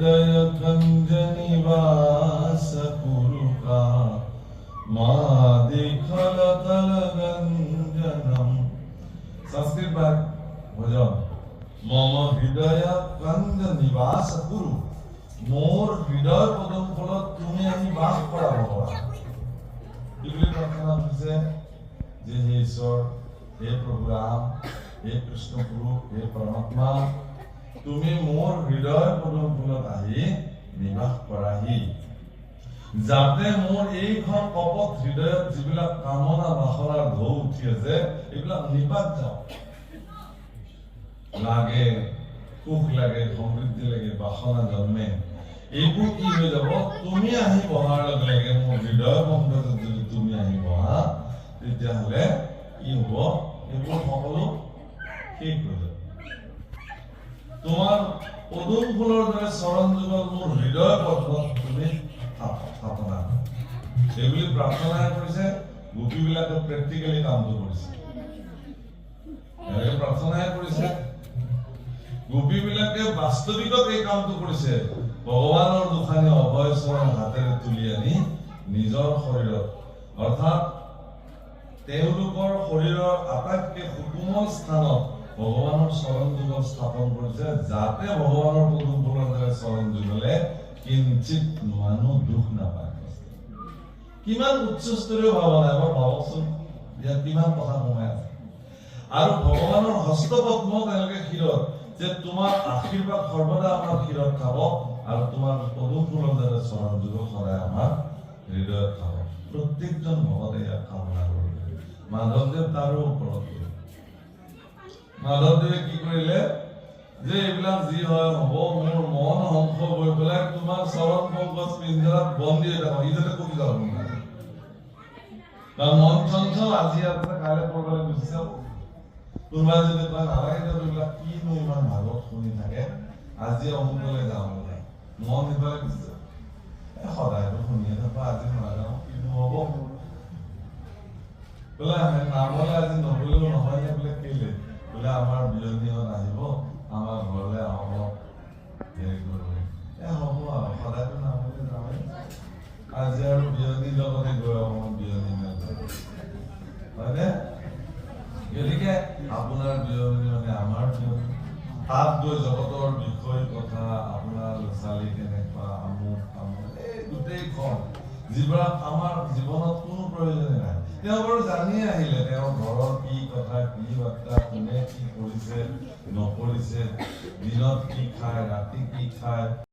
হৃদয় খঞ্জনিবাস পুরুকা মা দেখল তল গঞ্জনম সংস্কৃত বাদ ভজন মম হৃদয় কঞ্জ নিবাস কুরু মোৰ হৃদয় পদম ফলত তুমি আহি বাস কৰা ভগৱান কি বুলি প্ৰাৰ্থনা কৰিছে যে হে ঈশ্বৰ হে প্ৰভু ৰাম হে কৃষ্ণ প্ৰভু হে পৰমাত্মা তুমি মোৰ হৃদয় পদম ফুলত আহি নিবাস কৰাহি। যাতে মোৰ এইখন কপট হৃদয়ত যিবিলাক কামনা বাসনাৰ ঢৌ উঠি আছে এইবিলাক নিপাত যাওক। লাগে সুখ লাগে সমৃদ্ধি লাগে বাসনা জন্মে। এইবোৰ কি হৈ যাব? তুমি আহি বহাৰ লগে লগে মোৰ হৃদয় মন্দিৰত যদি তুমি আহি বহা তেতিয়াহ'লে কি হ'ব? এইবোৰ সকলো শেষ হৈ যাব। তোমাৰ পদুম ফুলৰ দৰে চৰণ যুগল হৃদয় পদ্মত তুমি স্থাপনা কৰা। এইবুলি প্ৰাৰ্থনা কৰিছে, গোপীবিলাকে প্ৰেক্টিকেলি কামটো কৰিছে। প্ৰাৰ্থনাই কৰিছে। গোপীবিলাকে বাস্তৱিকত এই কামটো কৰিছে। ভগৱানৰ দুখানি অভয় চৰণ হাতেৰে তুলি আনি নিজৰ শৰীৰত, অৰ্থাৎ তেওঁলোকৰ শৰীৰৰ আটাইতকৈ সুকোমল স্থানত ভগৱানৰ চৰণ যুগল স্থাপন কৰিছে যাতে ভগৱানৰ পদুম ফুলৰ চৰণ যুগলে কিঞ্চিত মানুহ দুখ নাপায়। কিমান উচ্চস্তৰীয় ভাৱনা এবাৰ ভাবকচোন ইয়াত কিমান কথা সোমাই আছে। আৰু ভগৱানৰ হস্তপদ্ম তেওঁলোকে শিৰত যে তোমাৰ আশীৰ্বাদ সৰ্বদা আমাৰ শিৰত খাব আৰু তোমাৰ পদুম ফুলৰ দৰে চৰণ যুগল সদায় আমাৰ হৃদয়ত খাব। প্ৰত্যেকজন ভকতে ইয়াক কামনা কৰিব মাধৱদেৱ তাৰো ওপৰত। মাধৱদেৱে কি কৰিলে? যে এইবিলাক যি হয় হ'ব মোৰ মন হংস হৈ পেলাই তোমাৰ চৰণ পংকজ পিঞ্জৰাত বন্দী হৈ থাকক। ই যাতে যাব নোৱাৰে কাৰণ মন চঞ্চল আজি আছে কাইলৈ পৰকালে গুচি যাব। কোনোবাই যদি কয় নালাগে এইবিলাক কিনো ইমান ভাগত শুনি থাকে? আজি অমুকলৈ যাওঁ বোলে। মন সিফালে গুচি যাব। এ সদায়তো শুনিয়ে থাকা আজি নাযাওঁ কিনো হ'ব? বোলে নামলে আজি নগলেও নহয় বোলে কেলে? বোলে আমাৰ বিয়নীহঁত আহিব, আমাৰ ঘৰলৈ হ'ব হেৰি কৰিব এ, হ'ব আৰু, সদায়তো নামলৈ যাওঁৱে আজি আৰু বিয়নীৰ লগতে গৈ হ'ব বিয়নী মেল হয়নে? গতিকে, আপোনাৰ বিয়নী মানে আমাৰ বিয়নী তাত গৈ জগতৰ বিষয় যিবিলাক আমাৰ জীৱনত কোনো প্ৰয়োজনে নাই। তেওঁ বাৰু জানিয়ে আহিলে তেওঁৰ ঘৰৰ কি কথা কি বাৰ্তা কোনে কি কৰিছে নকৰিছে দিনত কি খায় ৰাতি কি খায়।